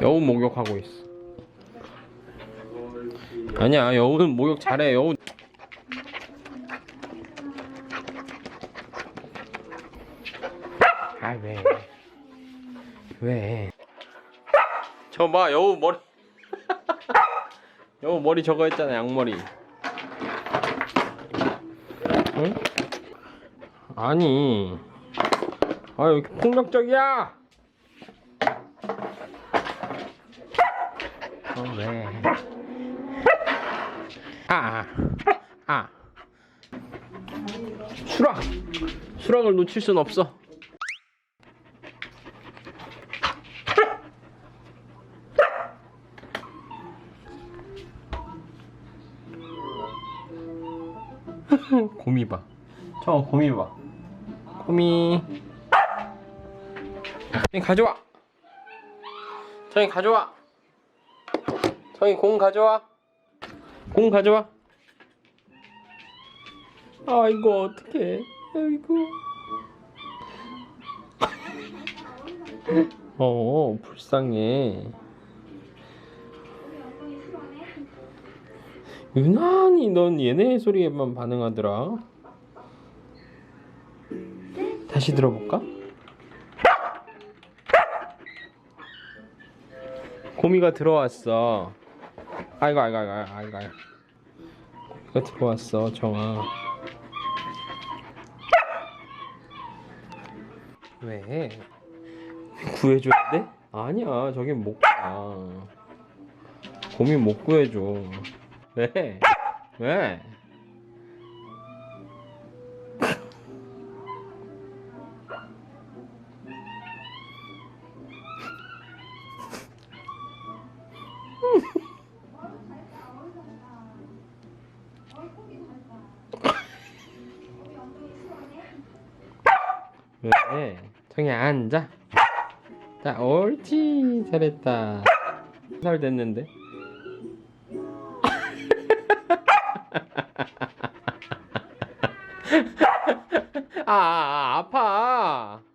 여우 목욕하고 있어. 아니야, 여우는 목욕 잘해. 여우. 아 왜? 왜? 저봐 여우 머리. 여우 머리 저거 했잖아 양머리. 응? 아니. 아, 왜 이렇게 폭력적이야? 어, 왜? 아, 아. 수락! 수락을 놓칠 순 없어. 곰이 봐. 저 곰이 봐. 곰이. 저기 가져와. 저기 가져와. 저기 공 가져와. 공 가져와. 아이고 어떡해. 아이고. 어 불쌍해. 유난히 넌 얘네 소리에만 반응하더라. 다시 들어볼까? 고미가 들어왔어. 아이고 아이고 아이고 아이고 아이고. 고미가 들어왔어 정아. 왜? 구해줘야 돼? 아니야 저긴 못 가. 고미 못 구해줘. 왜? 왜? 왜? 정이 앉아. 자, 옳지. 잘했다. 한살 됐는데. 아, 아, 아파.